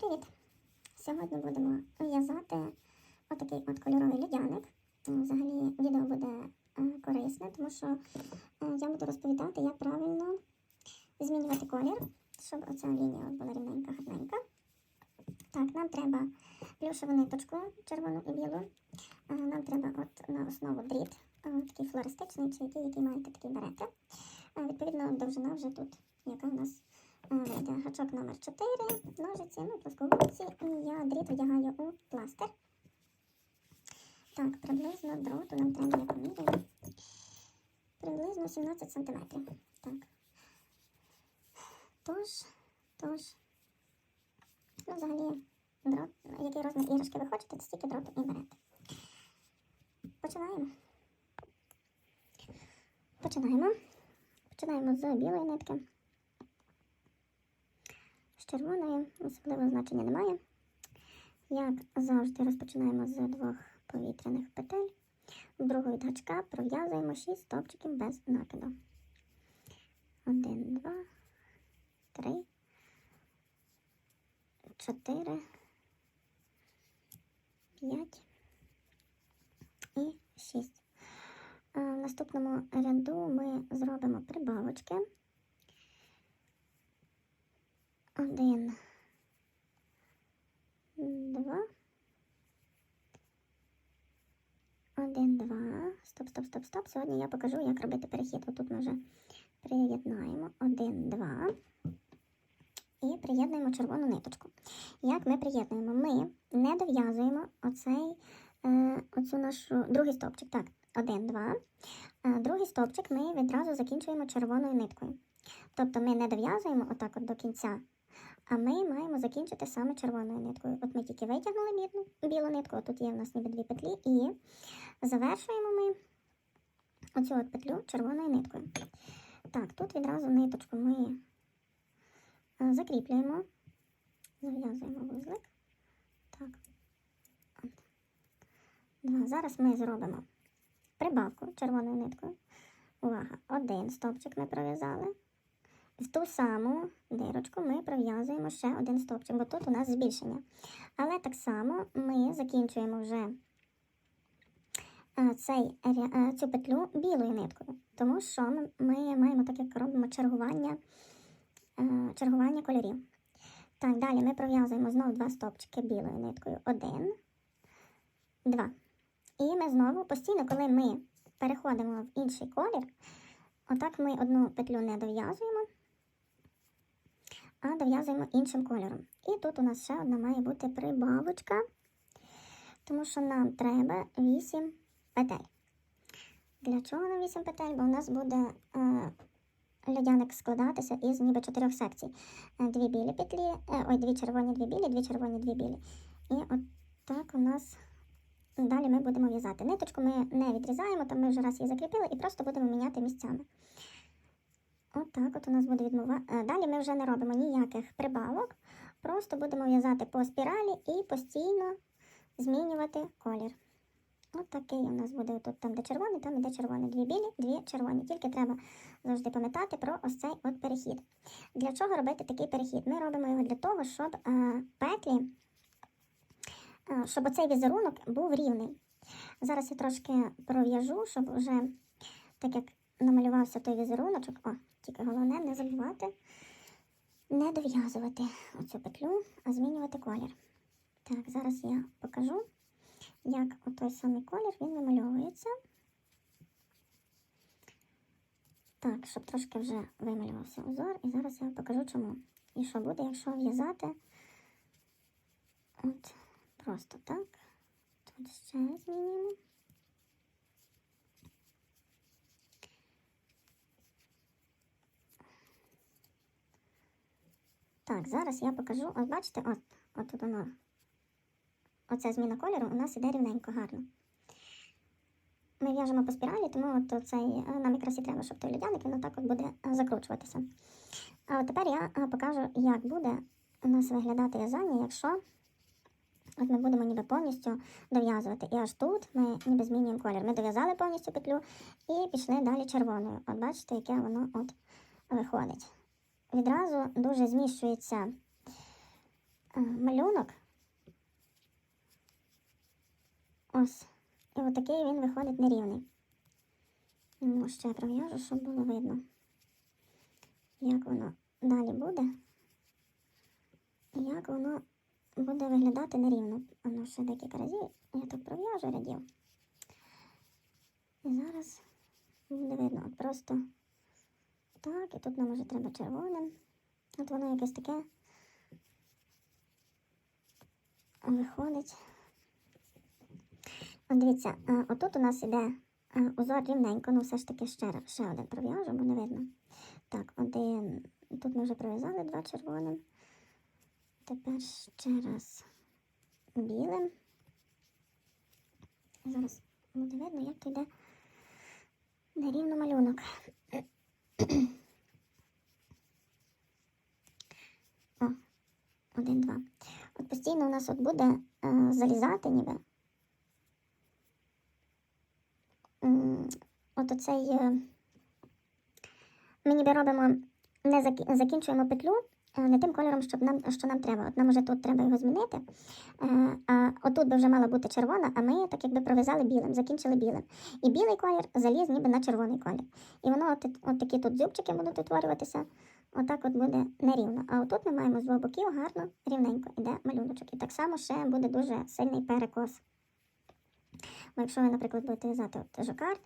Привіт! Сьогодні будемо в'язати отакий от кольоровий льодяник. Ну, Взагалі відео буде е, корисне, тому що е, я буду розповідати, як правильно змінювати колір, щоб оця лінія була рівненька, гарненька. Так, нам треба плюшеву ниточку червону і білу. Е, Нам треба от на основу дріт, е, такий флористичний, чи який, який маєте, такий берете. Е, Відповідно, довжина вже тут, яка у нас Гачок номер 4, ножиці, ну, плоскогубці, і я дріт вдягаю у пластир. Так, приблизно дроту нам треба, я поміряю. Приблизно 17 см. Так. Тож, тож, ну, взагалі, дрот, який розмір іграшки ви хочете, то стільки дроту і берете. Починаємо. Починаємо. Починаємо з білої нитки. Червоної особливого значення немає. Як завжди, розпочинаємо з двох повітряних петель. Другу від гачка пров'язуємо 6 стовпчиків без накиду. Один, два, три, чотири, п'ять і шість. В наступному ряду ми зробимо прибавочки. Один, два. Один, два. Стоп, стоп, стоп, стоп. Сьогодні я покажу, як робити перехід. Отут ми вже приєднаємо. Один, два. І приєднуємо червону ниточку. Як ми приєднуємо? Ми не дов'язуємо оцей, е, оцю нашу другий стовпчик. Так, один, два. Е, другий стовпчик ми відразу закінчуємо червоною ниткою. Тобто ми не дов'язуємо отак от до кінця, а ми маємо закінчити саме червоною ниткою. От ми тільки витягнули білу, білу нитку, от тут є в нас ніби дві петлі, і завершуємо ми оцю от петлю червоною ниткою. Так, тут відразу ниточку ми е, закріплюємо, зав'язуємо вузлик. Так. Два. Зараз ми зробимо прибавку червоною ниткою. Увага! Один стовпчик ми пров'язали. В ту саму дирочку ми пров'язуємо ще один стовпчик, бо тут у нас збільшення. Але так само ми закінчуємо вже е, цей, е, цю петлю білою ниткою, тому що ми, маємо так, як робимо чергування, е, чергування кольорів. Так, далі ми пров'язуємо знову два стовпчики білою ниткою. Один, два. І ми знову постійно, коли ми переходимо в інший колір, отак ми одну петлю не дов'язуємо, а дов'язуємо іншим кольором. І тут у нас ще одна має бути прибавочка, тому що нам треба 8 петель. Для чого нам 8 петель? Бо у нас буде е, льодяник складатися із ніби чотирьох секцій. Е, Дві білі петлі, е, ой, дві червоні, дві білі, дві червоні, дві білі. І от так у нас далі ми будемо в'язати. Ниточку ми не відрізаємо, там ми вже раз її закріпили і просто будемо міняти місцями. От так от у нас буде відмова. е, Далі ми вже не робимо ніяких прибавок, просто будемо в'язати по спіралі і постійно змінювати колір. От такий у нас буде тут, там, де червоний, там іде червоний. Дві білі, дві червоні. Тільки треба завжди пам'ятати про ось цей от перехід. Для чого робити такий перехід? Ми робимо його для того, щоб е, петлі, е, щоб оцей візерунок був рівний. Зараз я трошки пров'яжу, щоб вже так як намалювався той візеруночок. О, тільки головне не забувати не дов'язувати оцю петлю, а змінювати колір. Так, зараз я покажу, як отой самий колір він вимальовується. Так, щоб трошки вже вималювався узор, і зараз я покажу чому. І що буде, якщо в'язати от просто так. Тут ще змінюємо. Так, зараз я покажу. От бачите, от, от тут воно. Оця зміна кольору у нас іде рівненько, гарно. Ми в'яжемо по спіралі, тому от цей, е, нам якраз і треба, щоб той льодяник він отак от буде е, закручуватися. А от тепер я е, покажу, як буде у нас виглядати в'язання, якщо от ми будемо ніби повністю дов'язувати. І аж тут ми ніби змінюємо колір. Ми дов'язали повністю петлю і пішли далі червоною. От бачите, яке воно от виходить. Відразу дуже зміщується е, малюнок. Ось. І отакий він виходить нерівний. Ну, ще пров'яжу, щоб було видно, як воно далі буде. І як воно буде виглядати нерівно. Воно ще декілька разів. Я так пров'яжу рядів. І зараз буде видно. От просто так, і тут нам вже треба червоним. От воно якесь таке виходить. От дивіться, отут у нас іде узор рівненько, ну все ж таки ще, ще один пров'яжу, бо не видно. Так, один. Тут ми вже пров'язали два червоним. Тепер ще раз білим. Зараз буде видно, як йде нерівно малюнок. О, один, два. От постійно у нас от буде е, залізати ніби. От оцей. е, Ми ніби робимо, не закінчуємо петлю не тим кольором, щоб нам, що нам треба. От нам вже тут треба його змінити. Е, А отут би вже мала бути червона, а ми так якби пров'язали білим, закінчили білим. І білий колір заліз ніби на червоний колір. І воно от, от такі тут зубчики будуть утворюватися. Отак от буде нерівно. А отут ми маємо з двох боків гарно, рівненько іде малюночок. І так само ще буде дуже сильний перекос. Бо якщо ви, наприклад, будете в'язати от жокар,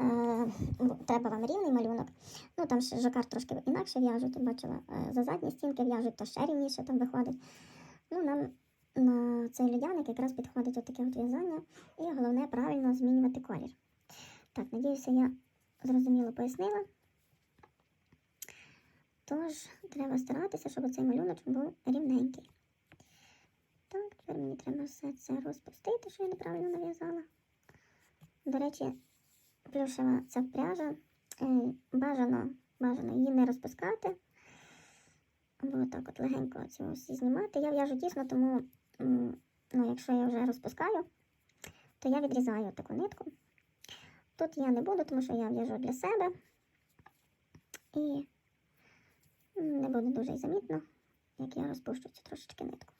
е, бо треба вам рівний малюнок. Ну там ще жокар трошки інакше в'яжуть, бачила, е, за задні стінки в'яжуть, то ще рівніше там виходить. Ну, нам на цей льодяник якраз підходить отаке от в'язання, і головне правильно змінювати колір. Так, надіюся, я зрозуміло пояснила. Тож, треба старатися, щоб цей малюнок був рівненький. Так, тепер мені треба все це розпустити, що я неправильно нав'язала. До речі, плюшева ця пряжа. е, Бажано, бажано її не розпускати. Або так от легенько цю всі знімати. Я в'яжу тісно, тому ну, якщо я вже розпускаю, то я відрізаю таку нитку. Тут я не буду, тому що я в'яжу для себе. І не буде дуже й замітно, як я розпущу цю трошечки нитку.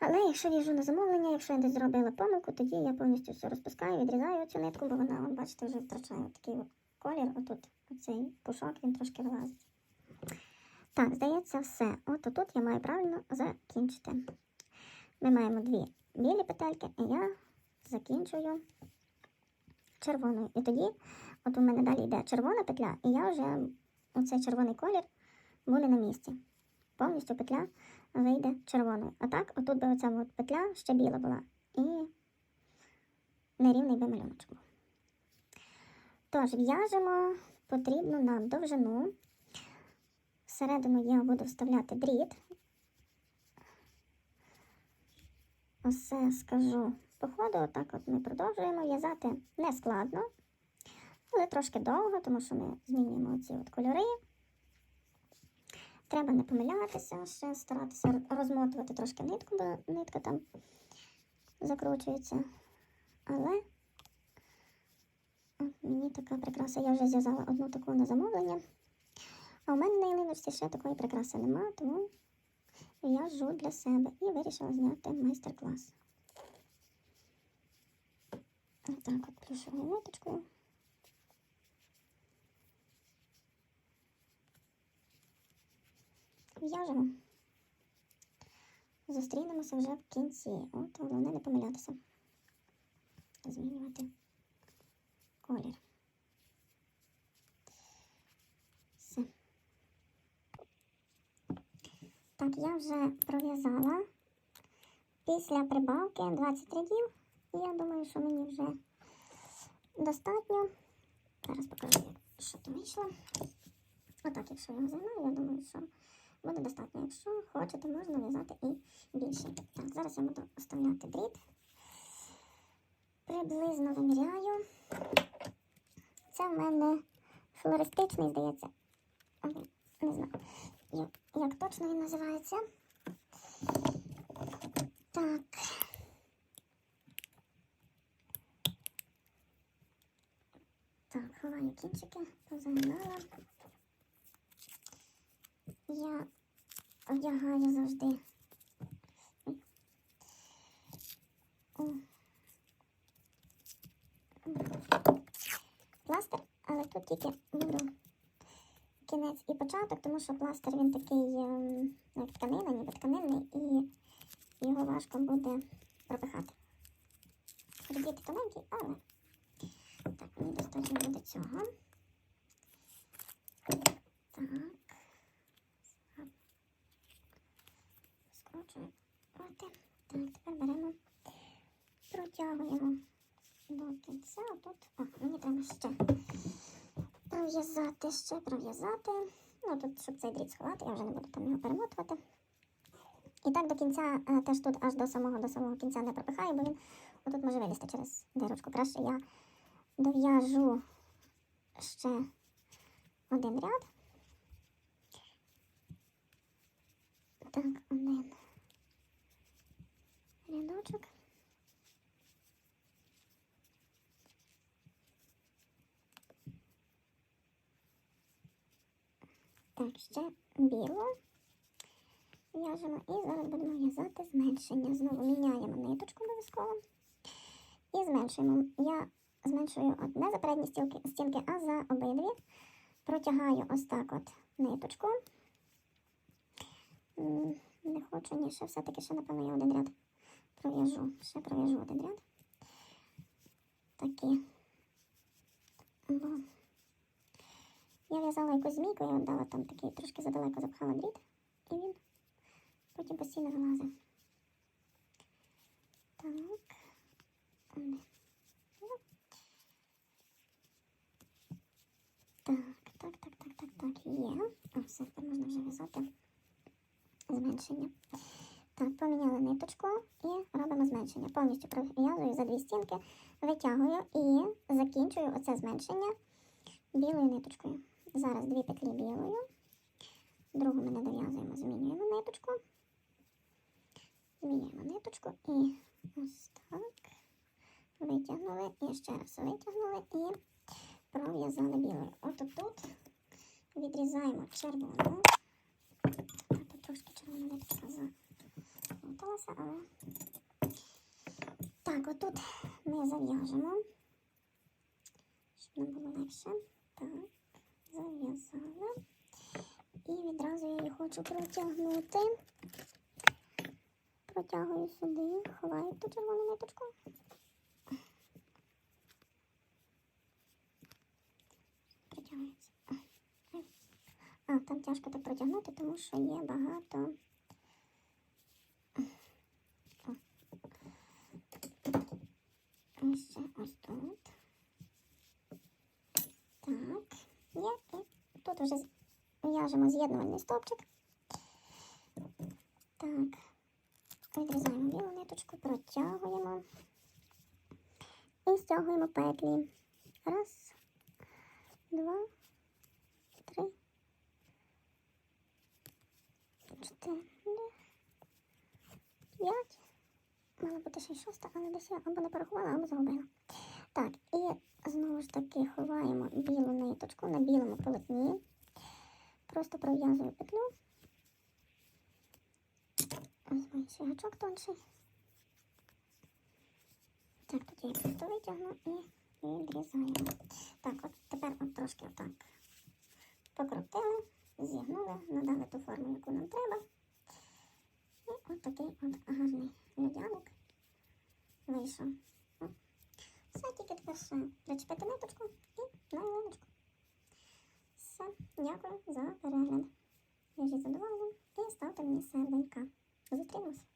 Але якщо в'яжу на замовлення, якщо я десь зробила помилку, тоді я повністю все розпускаю, відрізаю цю нитку, бо вона, от, бачите, вже втрачає такий от колір. Отут оцей пушок він трошки вилазить. Так, здається, все. От тут я маю правильно закінчити. Ми маємо дві білі петельки, і я закінчую червоною. І тоді, от у мене далі йде червона петля, і я вже оцей червоний колір буде на місці. Повністю петля вийде червоною. А так, отут би оця от петля ще біла була. І нерівний би малюночок був. Тож, в'яжемо потрібну нам довжину. Всередину я буду вставляти дріт. Все скажу по ходу. Отак от ми продовжуємо в'язати не складно, але трошки довго, тому що ми змінюємо ці от кольори. Треба не помилятися, ще старатися розмотувати трошки нитку, бо нитка там закручується. Але мені така прикраса, я вже зв'язала одну таку на замовлення. А у мене на ялиночці ще такої прикраси нема, тому в'яжу для себе і вирішила зняти майстер-клас. Отак от плюшовою ниточкою. В'яжемо. Зустрінемося вже в кінці. От головне не помилятися. Змінювати колір. Все. Так, я вже пров'язала після прибавки 20 рядів. І я думаю, що мені вже достатньо. Зараз покажу, що там вийшло. Отак, якщо я його загнаю, я думаю, що буде достатньо. Якщо хочете, можна в'язати і більше. Так, зараз я буду вставляти дріт. Приблизно виміряю. Це в мене флористичний, здається. Не знаю, як точно він називається. Так. Так, ховаю кінчики, позагинала. Я одягаю завжди. Пластир, але тут тільки буду кінець і початок, тому що пластир він такий, ем, як тканина, ніби тканинний, і його важко буде пропихати. Робіти тоненький, але так, мені достатньо буде цього. Так. Скручую. От. Так, тепер беремо, протягуємо до кінця. Тут, а, мені треба ще пров'язати, ще пров'язати. Ну, тут, щоб цей дріт сховати, я вже не буду там його перемотувати. І так до кінця, е, теж тут аж до самого до самого кінця не пропихаю, бо він отут може вилізти через дирочку. Краще я дов'яжу ще один ряд. Так, один рядочок. Так, ще білу в'яжемо і зараз будемо в'язати зменшення. Знову міняємо ниточку обов'язково і зменшуємо. Я зменшую от не за передні стілки, стінки, а за обидві. Протягаю ось так от ниточку. Не хочу, ні, ще все-таки ще, напевно, я один ряд пров'яжу. Ще пров'яжу один ряд. Такі. Я в'язала якусь змійку, я дала там такий трошки задалеко запхала дріт, і він потім постійно вилазив. Так. Так, так, так, так, так, так, є. О, все, тепер можна вже в'язати зменшення. Так, поміняли ниточку і робимо зменшення. Повністю пров'язую за дві стінки, витягую і закінчую оце зменшення білою ниточкою. Зараз дві петлі білою, другу ми не дов'язуємо, змінюємо ниточку. Змінюємо ниточку і ось так. Витягнули і ще раз витягнули і пров'язали білою. От тут відрізаємо червону. Тут трошки червона ниточка замоталася, але так, отут ми зав'яжемо, щоб нам було легше. Так, зав'язала. І відразу я її хочу протягнути. Протягую сюди, ховаю ту червону ниточку. Протягується. А, там тяжко так протягнути, тому що є багато. О. І ще ось тут. Так, є. І тут вже з- в'яжемо з'єднувальний стовпчик. Так, відрізаємо білу ниточку, протягуємо і стягуємо петлі. Раз, два, три, чотири, п'ять. Мала бути ще шоста, але десь я або не порахувала, або загубила. Так, і знову ж таки ховаємо білу ниточку на білому полотні. Просто пров'язую петлю. Візьму тонший. Так, тоді я просто витягну і відрізаємо. Так, от тепер от трошки отак покрутили, зігнули, надали ту форму, яку нам треба. І от такий от гарний льодяник вийшов. Все, тільки тепер ще причепити ниточку і на ялиночку все. Дякую за перегляд. В'яжіть задоволення і ставте мені серденька. Зустрінемось!